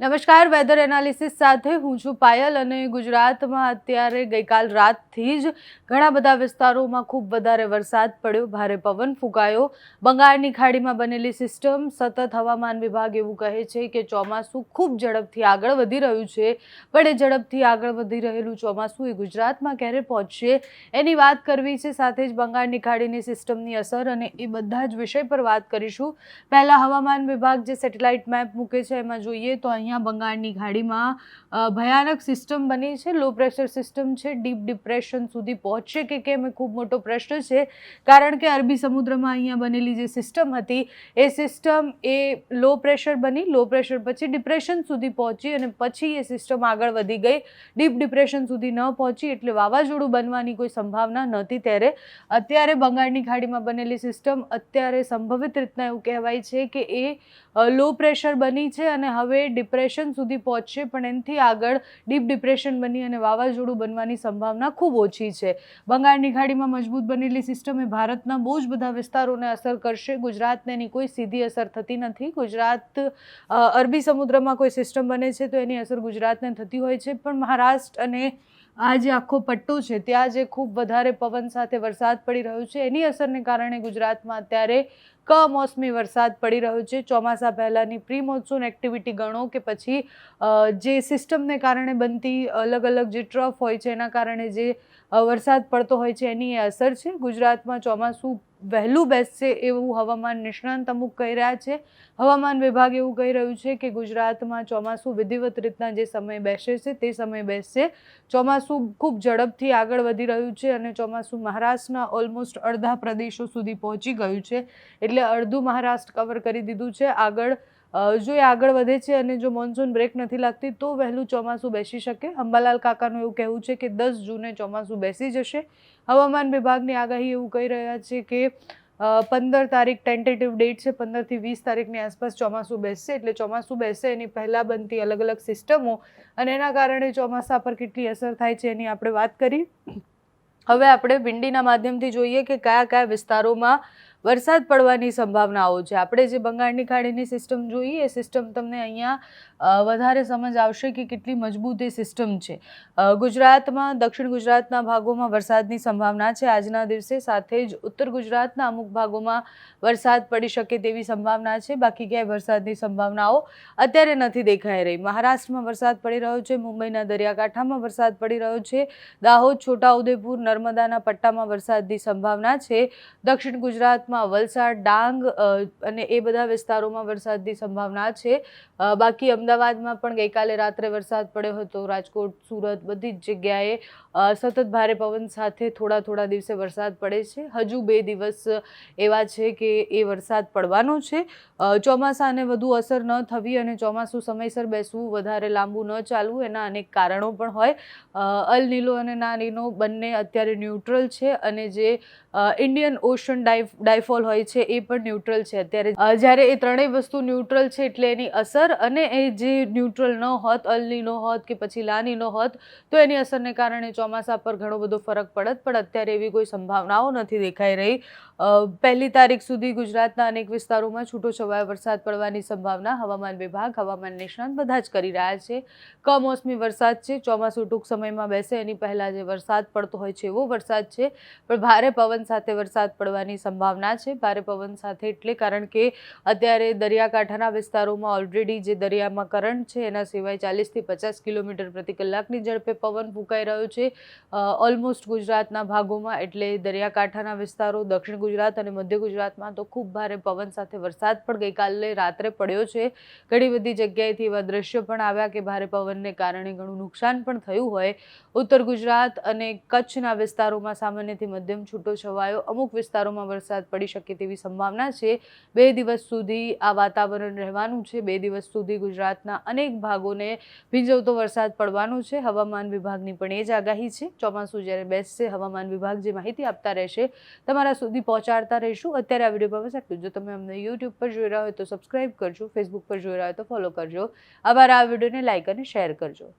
નમસ્કાર weather analysis સાથે હું છું પાયલ અને ગુજરાતમાં અત્યારે ગઈકાલ રાતથી જ ઘણા બધા વિસ્તારોમાં ખૂબ વધારે વરસાદ પડ્યો. ભારે પવન ફૂંકાયો. બંગાળની ખાડીમાં બનેલી સિસ્ટમ સતત હવામાન વિભાગ એવું કહે છે કે ચોમાસું ખૂબ ઝડપથી આગળ વધી રહ્યું છે. પણ એ ઝડપથી આગળ વધી રહેલું ચોમાસું એ ગુજરાતમાં ક્યારે પહોંચશે એની વાત કરવી છે. સાથે જ બંગાળની ખાડીની સિસ્ટમની અસર અને એ બધા જ વિષય પર વાત કરીશું. પહેલાં હવામાન વિભાગ જે સેટેલાઇટ મેપ મૂકે છે એમાં જોઈએ તો અહીંયા બંગાળની ખાડીમાં ભયાનક સિસ્ટમ બની છે. લો પ્રેશર સિસ્ટમ છે. ડીપ ડિપ્રેશન સુધી પહોંચશે કે કેમ એ ખૂબ મોટો પ્રશ્ન છે. કારણ કે અરબી સમુદ્રમાં અહીંયા બનેલી જે સિસ્ટમ હતી, એ સિસ્ટમ એ લો પ્રેશર બની. લો પ્રેશર પછી ડિપ્રેશન સુધી પહોંચી અને પછી એ સિસ્ટમ આગળ વધી ગઈ. ડીપ ડિપ્રેશન સુધી ન પહોંચી એટલે વાવાઝોડું બનવાની કોઈ સંભાવના નહોતી ત્યારે. અત્યારે બંગાળની ખાડીમાં બનેલી સિસ્ટમ અત્યારે સંભવિત રીતના એવું કહેવાય છે કે એ લો પ્રેશર બની છે અને હવે ડિપ્રેશન સુધી પહોંચશે, પણ એનાથી આગળ ડીપ ડિપ્રેશન બની અને વાવાઝોડું બનવાની સંભાવના ખૂબ ઓછી છે. બંગાળની ખાડીમાં મજબૂત બનેલી સિસ્ટમ એ ભારતના બહુ જ બધા વિસ્તારોને અસર કરશે. ગુજરાતને એની કોઈ સીધી અસર થતી નથી. ગુજરાત અરબી સમુદ્રમાં કોઈ સિસ્ટમ બને છે તો એની અસર ગુજરાતને થતી હોય છે. પણ મહારાષ્ટ્ર અને આ જે આખો પટ્ટો છે, ત્યાં જે ખૂબ વધારે પવન સાથે વરસાદ પડી રહ્યો છે, એની અસરને કારણે ગુજરાતમાં અત્યારે કમોસમી વરસાદ પડી રહ્યો છે. ચોમાસા પહેલાંની પ્રી મોન્સૂન એક્ટિવિટી ગણો કે પછી જે સિસ્ટમને કારણે બનતી અલગ અલગ જે ટ્રફ હોય છે, એના કારણે જે વરસાદ પડતો હોય છે, એની એ અસર છે. ગુજરાતમાં ચોમાસું વહેલું બેસશે એવું હવામાન નિષ્ણાંત અમુક કહી રહ્યા છે. હવામાન વિભાગ એવું કહી રહ્યું છે કે ગુજરાતમાં ચોમાસું વિધિવત રીતના જે સમય બેસે છે તે સમય બેસશે ચોમાસું ખૂબ ઝડપથી આગળ વધી રહ્યું છે અને ચોમાસું મહારાષ્ટ્રના ઓલમોસ્ટ અડધા પ્રદેશો સુધી પહોંચી ગયું છે. એટલે અડધું મહારાષ્ટ્ર કવર કરી દીધું છે. આગળ જો એ આગળ વધે છે અને જો મોન્સૂન બ્રેક નથી લાગતી, તો વહેલું ચોમાસું બેસી શકે. અંબાલાલ કાકાનું એવું કહેવું છે કે દસ જૂને ચોમાસું બેસી જશે. હવામાન વિભાગની આગાહી એવું કહી રહ્યા છે કે પંદર તારીખ ટેન્ટેટિવ ડેટ છે પંદરથી વીસ તારીખની આસપાસ ચોમાસું બેસશે. એટલે ચોમાસું બેસશે એની પહેલાં બનતી અલગ અલગ સિસ્ટમો અને એના કારણે ચોમાસા પર કેટલી અસર થાય છે એની આપણે વાત કરી. હવે આપણે વિંડીના માધ્યમથી જોઈએ કે કયા કયા વિસ્તારોમાં વરસાદ પડવાની સંભાવનાઓ છે. આપણે જે બંગાળની ખાડીની સિસ્ટમ જોઈએ, એ સિસ્ટમ તમને અહીંયા વધારે સમજ આવશે કે કેટલી મજબૂત એ સિસ્ટમ છે. ગુજરાતમાં, દક્ષિણ ગુજરાતના ભાગોમાં વરસાદની સંભાવના છે. આજના દિવસે સાથે જ ઉત્તર ગુજરાતના અમુક ભાગોમાં વરસાદ પડી શકે તેવી સંભાવના છે. બાકી ક્યાંય વરસાદની સંભાવનાઓ અત્યારે નથી દેખાઈ રહી. મહારાષ્ટ્રમાં વરસાદ પડી રહ્યો છે. મુંબઈના દરિયાકાંઠામાં વરસાદ પડી રહ્યો છે. દાહોદ, છોટાઉદેપુર, નર્મદાના પટ્ટામાં વરસાદની સંભાવના છે. દક્ષિણ ગુજરાતમાં વલસાડ, ડાંગ અને એ બધા વિસ્તારોમાં વરસાદની સંભાવના છે. બાકી અમદાવાદમાં પણ ગઈકાલે રાત્રે વરસાદ પડ્યો હતો. રાજકોટ, સુરત બધી જ જગ્યાએ સતત ભારે પવન સાથે થોડા થોડા દિવસે વરસાદ પડે છે. હજુ બે દિવસ એવા છે કે એ વરસાદ પડવાનો છે. ચોમાસાને વધુ અસર ન થવી અને ચોમાસું સમયસર બેસવું વધારે લાંબુ ન ચાલવું એના અનેક કારણો પણ હોય. અલ નીલો અને ના નીલો બંને અત્યારે ન્યુટ્રલ છે અને જે ઇન્ડિયન ઓશન ડાઇવ ડાઇફ ડાયફોલ હોય છે, એ પણ ન્યુટ્રલ છે. અત્યારે જ્યારે એ ત્રણેય વસ્તુ ન્યુટ્રલ છે એટલે એની અસર અને એ જે ન્યુટ્રલ ન હોત, અલની નીલો હોત કે પછી લાની નીલો હોત, તો એની અસરને કારણે ચોમાસા પર ઘણો બધો ફરક પડત, પણ અત્યારે એવી કોઈ સંભાવનાઓ નથી દેખાઈ રહી. પહેલી તારીખ સુધી ગુજરાતના અનેક વિસ્તારોમાં છૂટો છવાયો વરસાદ પડવાની સંભાવના, હવામાન વિભાગ, હવામાન નિષ્ણાંત બધા જ કરી રહ્યા છે. કમોસમી વરસાદ છે, ચોમાસું ટૂંક સમયમાં બેસે, એની પહેલાં જે વરસાદ પડતો હોય છે એવો વરસાદ છે, પણ ભારે પવન સાથે વરસાદ પડવાની સંભાવના છે ભારે પવન સાથે એટલે કારણ કે અત્યારે દરિયાકાંઠાના વિસ્તારોમાં ઓલરેડી જે દરિયામાં કરંટ છે, એના સિવાય ચાલીસથી પચાસ કિલોમીટર પ્રતિ કલાકની ઝડપે પવન ફૂંકાઈ રહ્યો છે. ઓલમોસ્ટ ગુજરાતના ભાગોમાં એટલે દરિયાકાંઠાના વિસ્તારો, દક્ષિણ ગુજરાત અને મધ્ય ગુજરાતમાં તો ખૂબ ભારે પવન સાથે વરસાદ પણ ગઈકાલે રાત્રે પડ્યો છે. ઘણી બધી જગ્યાએથી એવા દ્રશ્યો પણ આવ્યા કે ભારે પવનને કારણે ઘણું નુકસાન પણ થયું હોય. ઉત્તર ગુજરાત અને કચ્છના વિસ્તારોમાં સામાન્યથી મધ્યમ છૂટો છવાયો. અમુક વિસ્તારોમાં વરસાદ પડી શકે તેવી સંભાવના છે. બે દિવસ સુધી આ વાતાવરણ રહેવાનું છે. બે દિવસ સુધી ગુજરાતના અનેક ભાગોને ભીંજવતો વરસાદ પડવાનો છે. હવામાન વિભાગની પણ એ જ આગાહી છે. ચોમાસું જ્યારે બેસશે, હવામાન વિભાગ જે માહિતી આપતા રહેશે, તમારા સુધી પહોંચાડતા રહીશું. અત્યારે આ વીડિયો બસ આટલું જો તમે અમને યુટ્યુબ પર જોઈ રહ્યા હોય તો સબસ્ક્રાઇબ કરજો ફેસબુક પર જોઈ રહ્યા હોય તો ફોલો કરજો. આભાર. આ વિડીયોને લાઇક અને શેર કરજો.